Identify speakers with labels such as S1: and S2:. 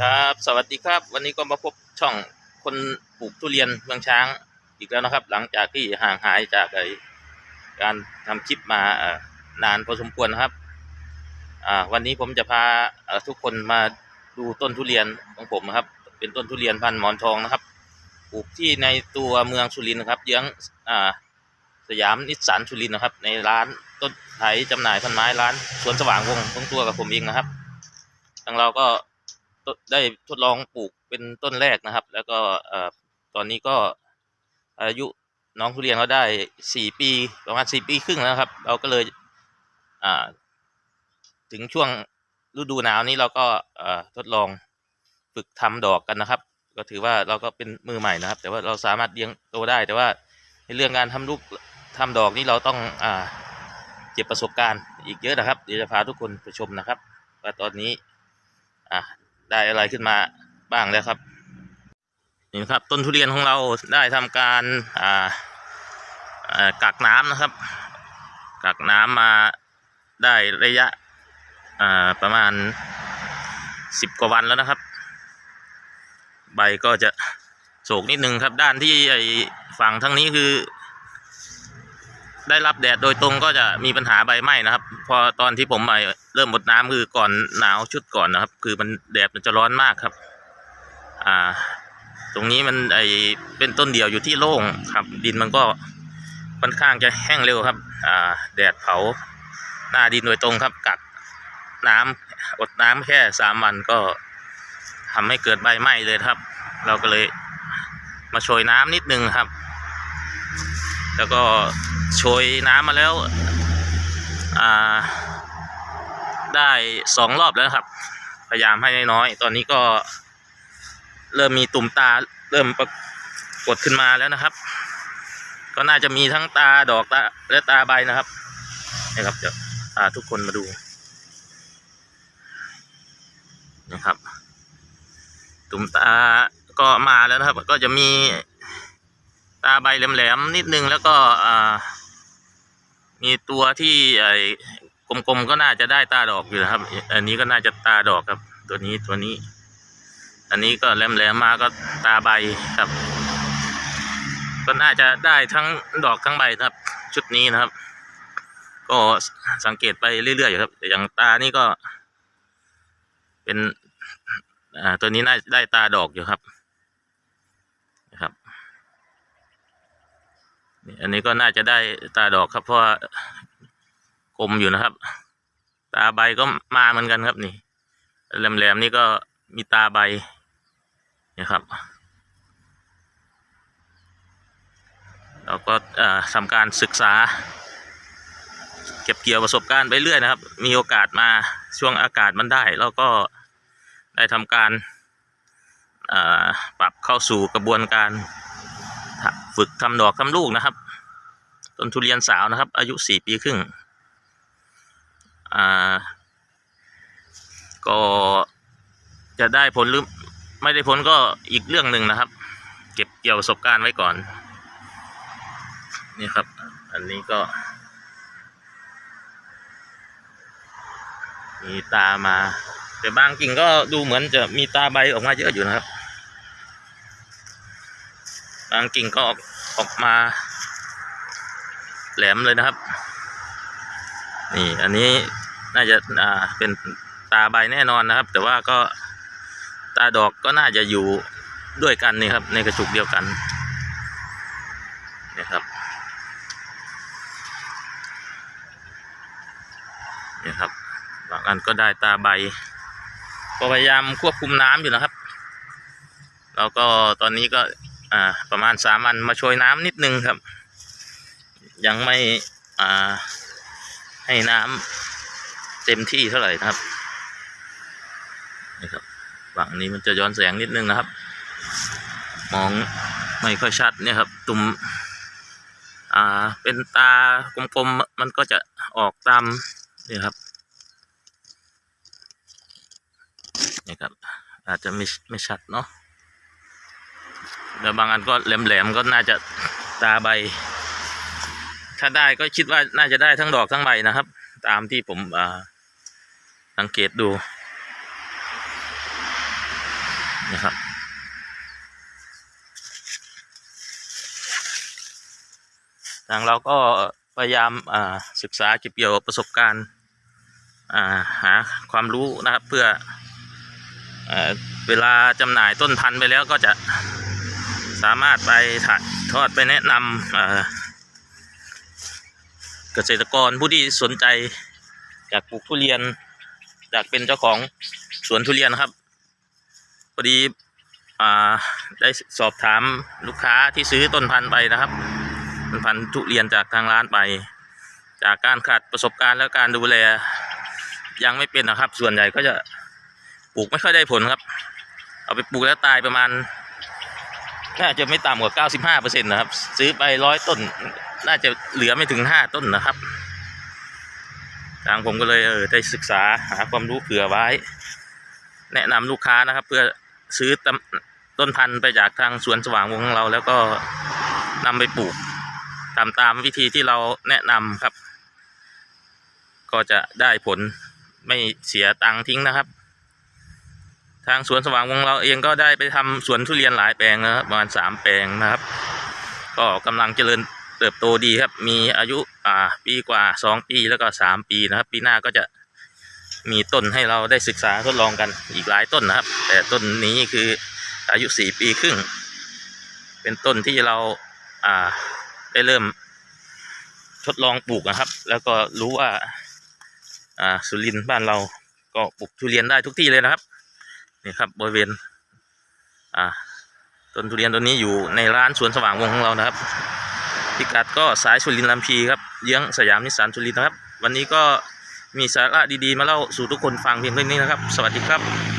S1: ครับ สวัสดีครับ วันนี้ก็มาพบช่องคนปลูกทุเรียนเมืองช้างอีกแล้วนะครับ หลังจากที่ห่างหายจากไอการทำคลิปมานานพอสมควรนะครับวันนี้ผมจะพาทุกคนมาดูต้นทุเรียนของผมนะครับ เป็นต้นทุเรียนพันธุ์หมอนทองนะครับปลูกที่ในตัวเมืองสุรินทร์นะครับเยื้องสยามนิสสันสุรินทร์นะครับ ในร้านต้นไถจำหน่ายพันไม้ร้านสวนสว่างวงตรงตัวกับผมเองนะครับทางเราก็ ได้ทดลองปลูกเป็นต้นแรกนะครับ แล้วก็ตอนนี้ก็อายุน้องทุเรียนเขาได้สี่ปีประมาณสี่ปีครึ่งแล้วครับ เราก็เลยถึงช่วงฤดูหนาวนี้เราก็ทดลองฝึกทำดอกกันนะครับ ก็ถือว่าเราก็เป็นมือใหม่นะครับ แต่ว่าเราสามารถเลี้ยงโตได้ แต่ว่าในเรื่องการทำลูกทำดอกนี่เราต้องอเก็บประสบการณ์อีกเยอะนะครับ เดี๋ยวจะพาทุกคนไปชมนะครับว่าตอนนี้อ่า ได้อะไรขึ้นมาบ้างแล้วครับนี่นครับต้นทุเรียนของเราได้ทำการอ่ากักน้ำนะครับกักน้ำมาได้ระยะอ่าประมาณสิบกว่าวันแล้วนะครับ ใบก็จะโศกนิดนึงครับด้านที่ฝั่งทั้งนี้คือ ได้รับแดดโดยตรงก็จะมีปัญหาใบไหม้นะครับ พอตอนที่ผมไปเริ่มหมดน้ำคือก่อนหนาวชุดก่อนนะครับ คือมันแดดมันจะร้อนมากครับ อ่า ตรงนี้มันไอเป็นต้นเดี่ยวอยู่ที่โล่งครับ ดินมันก็ค่อนข้างจะแห้งเร็วครับ อ่า แดดเผาหน้าดินโดยตรงครับ กักน้ำอดน้ำแค่สามวันก็ทำให้เกิดใบไหม้เลยครับ เราก็เลยมาโชยน้ำนิดนึงครับ แล้วก็ โชยน้ำมาแล้ว อ่า ได้สองรอบแล้วครับ พยายามให้น้อยๆตอนนี้ก็ เริ่มมีตุ่มตาเริ่มปรากฏขึ้นมาแล้วนะครับ ก็น่าจะมีทั้งตาดอกตาและตาใบนะครับนะครับเดี๋ยวพาทุกคนมาดูนะครับ ตุ่มตาก็มาแล้วนะครับ ก็จะมีตาใบแหลมๆนิดนึงแล้วก็อ่า มีตัวที่ไอ้กลมๆก็น่าจะได้ตาดอกอยู่นะครับ อันนี้ก็น่าจะตาดอกครับ ตัวนี้ตัวนี้ อันนี้ก็แหลมๆมาก็ตาใบครับ ก็น่าจะได้ทั้งดอกทั้งใบครับ ชุดนี้นะครับ ก็สังเกตไปเรื่อยๆอยู่ครับอย่างตานี่ก็ เป็น อ่าตัวนี้น่าได้ตาดอกอยู่ครับนี่ อันนี้ก็น่าจะได้ตาดอกครับเพราะกลมอยู่นะครับ ตาใบก็มาเหมือนกันครับนี่แหลมๆนี่ก็มีตาใบนะครับ เราก็ทำการศึกษา เก็บเกี่ยวประสบการณ์ไปเรื่อยนะครับ มีโอกาสมาช่วงอากาศมันได้ แล้วก็ได้ทำการปรับเข้าสู่กระบวนการ ฝึกทำดอกทำลูกนะครับ ต้นทุเรียนสาวนะครับ อายุสี่ปีครึ่งอ่าก็จะได้ผลหรือไม่ได้ผลก็อีกเรื่องหนึ่งนะครับ เก็บเกี่ยวประสบการณ์ไว้ก่อน นี่ครับ อันนี้ก็ มีตามา แต่บางกิ่งก็ดูเหมือนจะมีตาใบออกมาเยอะอยู่นะครับ บางกิ่งก็ออกออกมา แหลมเลยนะครับ นี่อันนี้น่าจะอ่าเป็นตาใบแน่นอนนะครับ แต่ว่าก็ตาดอกก็น่าจะอยู่ด้วยกันนี่ครับ ในกระจุกเดียวกันนี่ครับนี่ครับบางอันก็ได้ตาใบก็พยายามควบคุมน้ำอยู่นะครับ แล้วก็ตอนนี้ก็ อ่าประมาณสามวันมาโชยน้ำนิดนึงครับ ยังไม่อ่าให้น้ำเต็มที่เท่าไหร่นะครับนี่ครับฝั่งนี้มันจะย้อนแสงนิดนึงนะครับ มองไม่ค่อยชัดเนี่ยครับ ตุ่มอ่าเป็นตากลมๆมันก็จะออกตามนี่ครับนี่ครับอาจจะไม่ไม่ชัดเนาะ แล้วบางอันก็แหลมๆก็น่าจะตาใบ ถ้าได้ก็คิดว่าน่าจะได้ทั้งดอกทั้งใบนะครับ ตามที่ผมสังเกตดูนะครับทางเราก็พยายามาศึกษาเก็บเกี่ยวประสบการณ์าหาความรู้นะครับเพื่ออเวลาจำหน่ายต้นพันธุ์ไปแล้วก็จะ สามารถไปถ่ายทอดไปแนะนำเกษตรกรผู้ที่สนใจอยากปลูกทุเรียนอยากเป็นเจ้าของสวนทุเรียนครับพอดีอได้สอบถามลูกค้าที่ซื้อต้นพันธุ์ไปนะครับต้นพันธุ์ทุเรียนจากทางร้านไป จากการขาดประสบการณ์และการดูแลยังไม่เป็นนะครับ ส่วนใหญ่ก็จะปลูกไม่ค่อยได้ผลครับ เอาไปปลูกแล้วตายประมาณ น่าจะไม่ต่ำกว่า 95เปอร์เซ็นต์นะครับ ซื้อไปร้อยต้น น่าจะเหลือไม่ถึง 5 ต้นนะครับ ทางผมก็เลยเออได้ศึกษาหาความรู้เผื่อไว้ แนะนำลูกค้านะครับ เพื่อซื้อต,ต้นพันธุ์ไปจากทางสวนสว่างวงของเรา แล้วก็นำไปปลูกตามตามวิธีที่เราแนะนำครับ ก็จะได้ผลไม่เสียตังค์ทิ้งนะครับ ทางสวนสว่างวงเราเองก็ได้ไปทำสวนทุเรียนหลายแปลงนะครับประมาณสามแปลงนะครับ ก็กำลังเจริญเติบโตดีครับ มีอายุอ่าปีกว่าสองปีแล้วก็สามปีนะครับ ปีหน้าก็จะมีต้นให้เราได้ศึกษาทดลองกันอีกหลายต้นนะครับ แต่ต้นนี้คืออายุสี่ปีครึ่ง เป็นต้นที่เราอ่าได้เริ่มทดลองปลูกนะครับ แล้วก็รู้ว่าอ่าสุรินทร์บ้านเราก็ปลูกทุเรียนได้ทุกที่เลยนะครับ นี่ครับบริเวณอ่าต้นทุเรียนต้นนี้อยู่ในร้านสวนสว่างวงของเรานะครับ พิกัดก็สายสุรินทร์ลำพีครับเยื้องสยามนิสสันสุรินทร์นะครับ วันนี้ก็มีสาระดีๆ มาเล่าสู่ทุกคนฟังเพียงเท่านี้นะครับ สวัสดีครับ